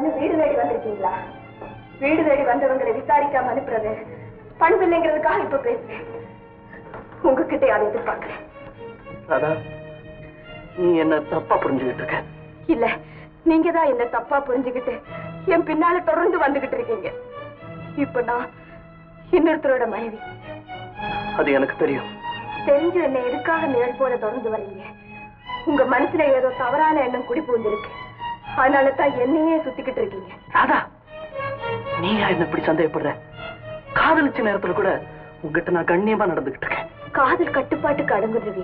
இருக்கீங்களா வீடு தேடி வந்தவங்களை விசாரிக்காம அனுப்புறது பண்பில்லைங்கிறதுக்காக இப்ப பேசுறேன். உங்ககிட்ட அதை எதிர்பார்க்கிறேன். ராதா நீ என்ன தப்பா புரிஞ்சுக்கிட்டு இருக்க? இல்ல நீங்க தான் என்ன தப்பா புரிஞ்சுக்கிட்டு என் பின்னால தொடர்ந்து வந்துகிட்டு இருக்கீங்க. இப்ப நான் இன்னொருத்தரோட மனைவி. அது எனக்கு தெரியும். தெரிஞ்சு என்ன எதுக்காக நிழல் போல தொடர்ந்து வரீங்க? உங்க மனசுல ஏதோ தவறான எண்ணம் குடி பூந்திருக்கு அதனால தான் என்னையே சுத்திக்கிட்டு இருக்கீங்க. ராதா நீ என்ன இப்படி சந்தேகப்படுற? காதலிச்ச நேரத்துல கூட உங்ககிட்ட நான் கண்ணியமா நடந்துகிட்டு இருக்கேன். காதல் கட்டுப்பாட்டுக்கு அடங்குறது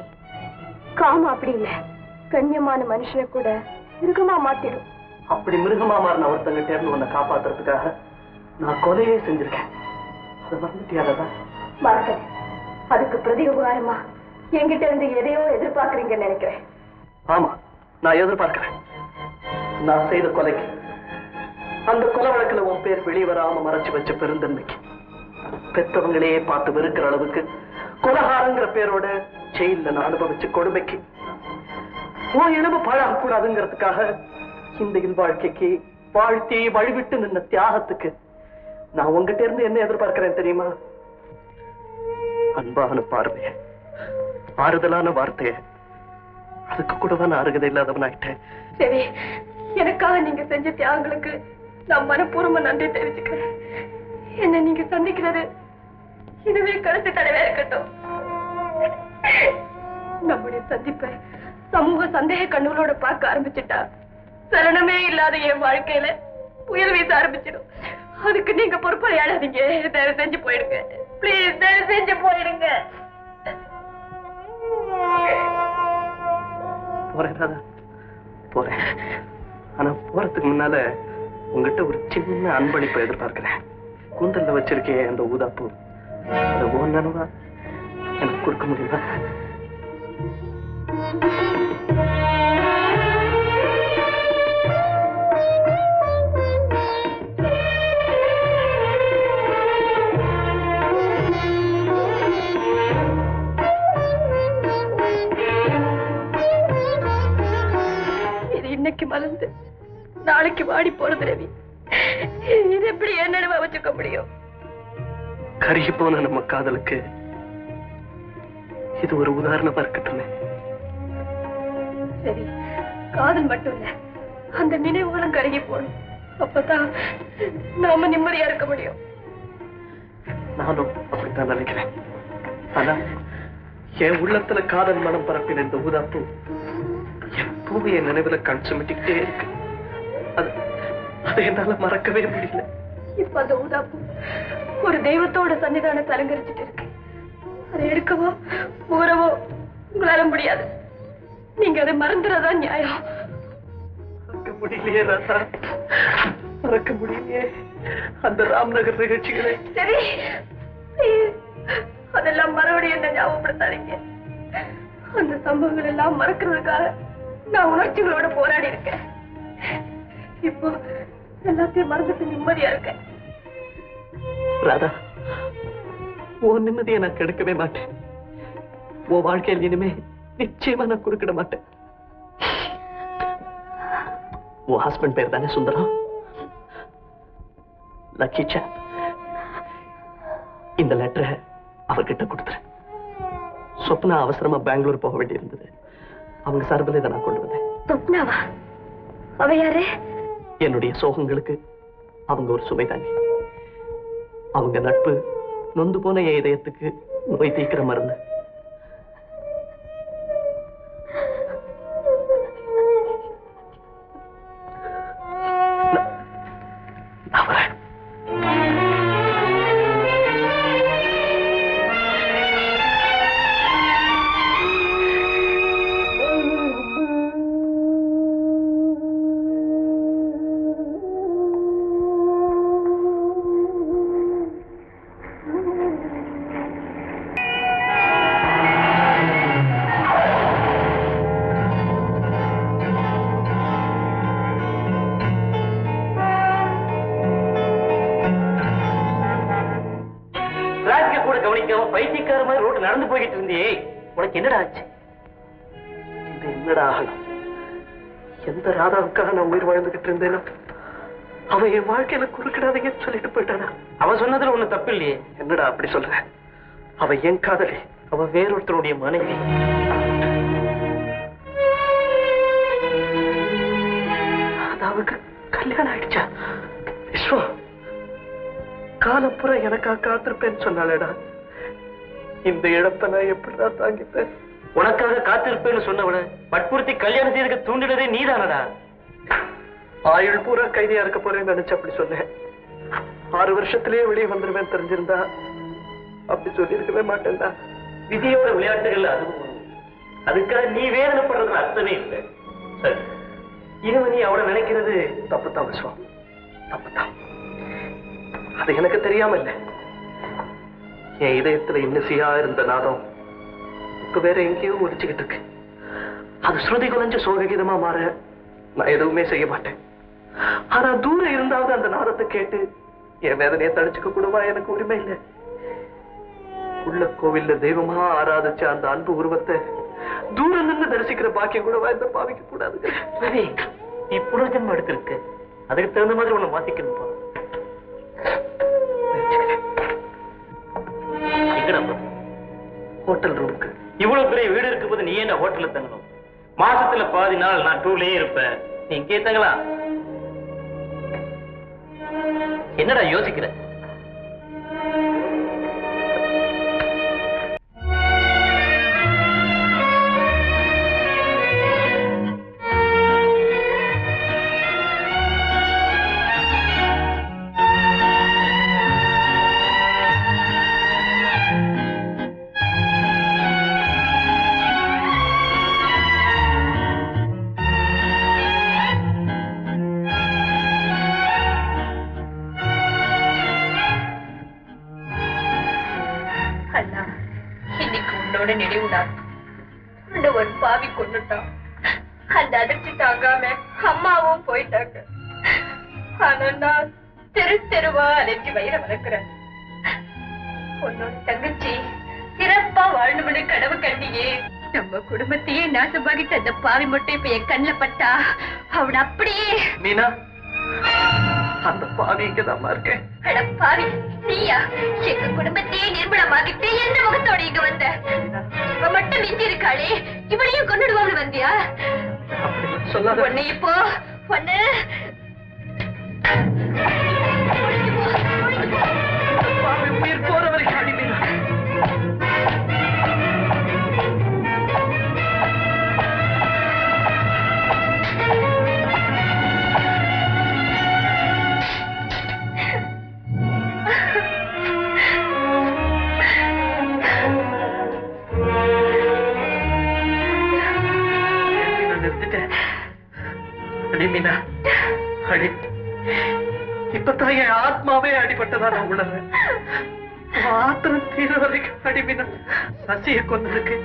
காமம் அப்படி இல்ல. கண்ணியமான மனுஷனை கூட மிருகமா மாத்திடும். அப்படி மிருகமா மாறின ஒருத்தங்கிட்ட இருந்து உன்னை காப்பாத்துறதுக்காக நான் கொலையே செஞ்சிருக்கேன். அதை மறந்துட்டியா ராதா? மறக்கல. அதுக்கு பிரதி உபகாரமா என்கிட்ட இருந்து எதையோ எதிர்பார்க்கறீங்கன்னு நினைக்கிறேன். ஆமா நான் எதிர்பார்க்கிறேன். நான் செய்த கொலைக்கு அந்த கொலை வழக்குல உன் பேர் வெளியே வராம மறைச்சு வச்ச பெருந்தன்மைக்கு. பெத்தவங்களையே பார்த்து வெறுக்கிற அளவுக்கு கொலகாரங்கிற பேரோட ஜெயில்ல நான் அனுபவிச்ச கொடுமைக்கு. உன் எலும்பு பாழாக கூடாதுங்கிறதுக்காக இந்த இல்வாழ்க்கைக்கு வாழ்த்தி வழிவிட்டு நின்ன தியாகத்துக்கு நான் உங்ககிட்ட இருந்து என்ன எதிர்பார்க்கிறேன் தெரியுமா? அன்பான பார்வைய ஆறுதலான வார்த்தைய. அதுக்கு கூட தான் நான் அருகதை இல்லாதவனாயிட்டேன் சரி எனக்காக நீங்க செஞ்ச தியாகங்களுக்கு நான் மனப்பூர்வமா நன்றி தெரிவிச்சுக்கிறேன். என்ன நீங்க சந்திக்கிறது இதுவே கருத்து தடவை இருக்கட்டும். நம்முடைய சந்திப்பை சமூக சந்தேக கண்ணுகளோட பார்க்க ஆரம்பிச்சுட்டா சலனமே இல்லாத என் வாழ்க்கையில புயல் வீச ஆரம்பிச்சிடும். அதுக்கு நீங்க பொறுப்படையாடாதீங்க. தயவு செஞ்சு போயிடுங்க. ப்ளீஸ் தயவு செஞ்சு போயிடுங்க. போறேன் போறேன். ஆனா போறதுக்கு முன்னால உங்ககிட்ட ஒரு சின்ன அன்பளிப்பை எதிர்பார்க்கிறேன். கூந்தல்ல வச்சிருக்கேன் அந்த ஊதாப்பூ. அதை ஒன்னவா எனக்கு கொடுக்க முடியுமா? இன்னைக்கு மலர்ந்து நாளைக்கு வாடி போறது ரவி. இது எப்படி என்ன வச்சுக்க முடியும்? கருகி போன நம்ம காதலுக்கு இது ஒரு உதாரணமா இருக்கட்டுமே. சரி காதல் மட்டும் இல்ல அந்த நினைவுகளும் கருகி போகணும். அப்பதான் நாம நிம்மதியா இருக்க முடியும். நானும் அப்படித்தான் நினைக்கிறேன். ஆனா என் உள்ளத்துல காதல் மனம் பரப்பின இந்த ஊதாப்பூ என் நினைவுல கண் சுமிட்டிக்கிட்டே இருக்கு. அது என்னால மறக்கவே முடியல. இப்ப அந்த ஊதாப்பூ ஒரு தெய்வத்தோட சன்னிதானத்தை அலங்கரிச்சுட்டு இருக்கு. அதை எடுக்கவோ ஊறவோ உங்களால முடியாது. நீங்க அதை மறந்துறதா நியாயம்? மறக்க முடியலையே ராசா மறக்க முடியலையே அந்த ராம்நகர் நிகழ்ச்சிகளை. சரி அதெல்லாம் மறுபடியும் என்ன ஞாபகப்படுத்தாதீங்க. அந்த சம்பவங்கள் எல்லாம் மறக்கிறதுக்காக நான் உணர்ச்சிகளோட போராடி இருக்கேன். இப்போ எல்லாத்தையும் மறந்துட்டு நிம்மதியா இருக்கேன். ராதா உன் நிம்மதியை நான் கெடுக்கவே மாட்டேன். உன் வாழ்க்கையில் இனிமே நிச்சயமா நான் குறுக்கிட மாட்டேன். உன் ஹஸ்பண்ட் பேர் தானே சுந்தரம்? லக்கி இந்த லெட்டரை அவர்கிட்ட கொடுத்துரு சொப்னா அவசரமா பெங்களூர் போக வேண்டியிருந்தது. அவங்க சார்பில் இதை நான் கொண்டு வந்தேன். சொப்னாவா அவ யாரு? என்னுடைய சோகங்களுக்கு அவங்க ஒரு சுமை தாங்கி அவங்க நட்பு நொந்து போன என் இதயத்துக்கு நோய் தீக்கிற மருந்து. நடந்து போய்கிட்டு இருந்தியே உனக்கு என்னடா ஆச்சு? என்னடா ஆகணும்? எந்த ராதாவுக்காக நான் உயிர் வாழ்ந்துகிட்டு இருந்தேனோ? அவன் என் வாழ்க்கையில குறுக்கிடாதீங்கன்னு சொல்லிட்டு போயிட்டானா? அவன் சொன்னதுல ஒண்ணு தப்பு இல்லையே என்னடா அப்படி சொல்ற? அவ என் காதலி அவ வேறொருத்தருடைய மனைவி. அது அவளுக்கு கல்யாணம் ஆயிடுச்சா? விஸ்வா காலப்புற எனக்கா காத்திருப்பேன்னு சொன்னாலேடா இந்த இழப்பை நான் எப்படிடா தாங்கிப்பேன்? உனக்காக காத்திருப்பேன்னு சொன்னவன வற்புறுத்தி கல்யாணம் செய்யறதுக்கு தூண்டினதே நீதானடா? ஆயுள் பூரா கைதியா இருக்க போறேன்னு நினைச்சு அப்படி சொன்னேன். ஆறு வருஷத்திலேயே வெளியே வந்துருவேன் தெரிஞ்சிருந்தா அப்படி சொல்லியிருக்கவே மாட்டேன்டா. விதியோட விளையாட்டுகள் அதுவும். அதுக்காக நீ வேதனைப்படுறதுல அர்த்தமே இல்லை. சரி. இனிமே நீ அவளை நினைக்கிறது தப்பு தான் விஸ்வா தப்பு தான் அது எனக்கு தெரியாம இல்லை. என் இதயத்துல இன்னிசையா இருந்த நாதம் இப்ப வேற எங்கேயோ ஒழிச்சுக்கிட்டு இருக்கு. அது ஸ்ருதி குலைஞ்ச சோககீதமா மாற நான் எதுவுமே செய்ய மாட்டேன். ஆனா தூரம் இருந்தாவது அந்த நாதத்தை கேட்டு என் வேதனையை தடிச்சுக்க கூடவா எனக்கு உரிமை இல்லை. உள்ள கோவில்ல தெய்வமா ஆராதிச்ச அந்த அன்பு உருவத்தை தூரம் நின்று தரிசிக்கிற பாக்கியம் கூடவா இந்த பாவிக்க கூடாது சரி நீ புனர்ஜன்மம் எடுத்திருக்க. அதுக்கு தகுந்த மாதிரி உன்னை மாத்திக்கணும்பா. ஹோட்டல் ரூமுக்கு இவ்வளவு பெரிய வீடு இருக்கும்போது நீ என்ன ஹோட்டல்ல தங்கணும்? மாசத்துல பாதி நாள் நான் டூர்லயே இருப்பேன். நீ இங்கே தங்கலாம். என்னடா யோசிக்கிறேன் உன்னோட நினைவு ஒரு பாவி கொண்டுட்டான் அந்த அதிர்ச்சி தாங்காம அம்மாவும் போயிட்டாங்க. ஆனா நான் தெரு தெருவா அலைஞ்சு வயிற வளர்க்கிறேன். உன்னோட தங்கச்சி சிறப்பா வாழணும்னு கனவு கண்டியே. நம்ம குடும்பத்தையே நாசமாகிட்டு அந்த பாவி மட்டும் இப்ப என் கண்ணுல பட்டா அவன் அப்படியே மீனா அந்த பாவி இங்கதாம்மா இருக்கேன். பாவி. நீயா? எங்க குடும்பத்தையே நிர்மலமாக்கிட்டு எந்த முகத்தோட இங்க வந்த? இவ மட்டும் மிஞ்சி இருக்காளே. இவளையும் கொண்டுடுவாங்க வந்தியா? உன்னை இப்போ ஒண்ணு. போற நிறுத்திட்டேன். அடி மீனா அடி. இப்பதான் என் ஆத்மாவே அடிபட்டதா நான் உணர்றேன். ஆத்திரம் தீர வரைக்கும் அடி மீனா சசிய கொன்னதுக்கு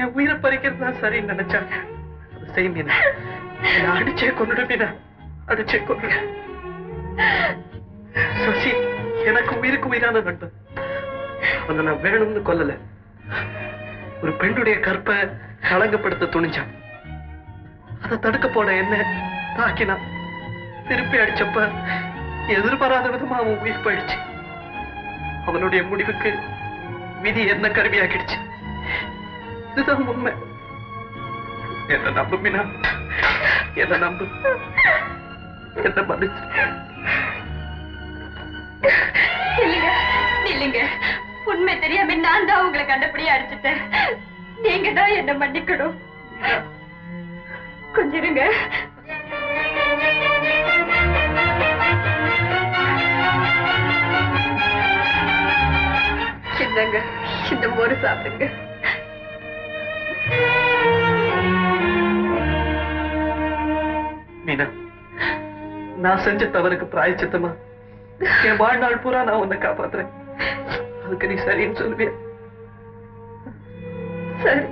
என் உயிரை பறிக்கிறது தான் சரின்னு நினைச்சாங்க செய் மீனா. என்ன அடிச்சே கொண்டுடு மீனா. அடிச்சே கொண்டுடு சசி எனக்கு உயிருக்கு உயிரான நண்பன். அவனை நான் வேணும்னு கொல்லல. ஒரு பெண்ணுடைய கற்பை களங்கப்படுத்த துணிஞ்சான். அதை தடுக்க போன என்ன தாக்கினான். திருப்பி அடிச்சப்ப எதிர்பாராத விதமா அவன் உயிர் போயிடுச்சு. அவனுடைய முடிவுக்கு விதி என்ன கருவியாக்கிடுச்சு இதுதான் உண்மை. என்ன நம்பு மீனா என்ன நம்பு. என்ன மன்னிச்சு. இல்லைங்க இல்லைங்க. உண்மை தெரியாம நான் தான் உங்களை கண்டபடியே அடிச்சிட்டேன். நீங்க தான் என்ன மன்னிக்கணும். கொஞ்சம் இருங்க இந்த மோரு சாப்பிடுங்க. மீனா நான் செஞ்ச தவறுக்கு பிராயச்சித்தமா? என் வாழ்நாள் பூரா நான் உன்னை காப்பாத்துறேன். அதுக்கு நீ சரின்னு சொல்லுவியா? சரி.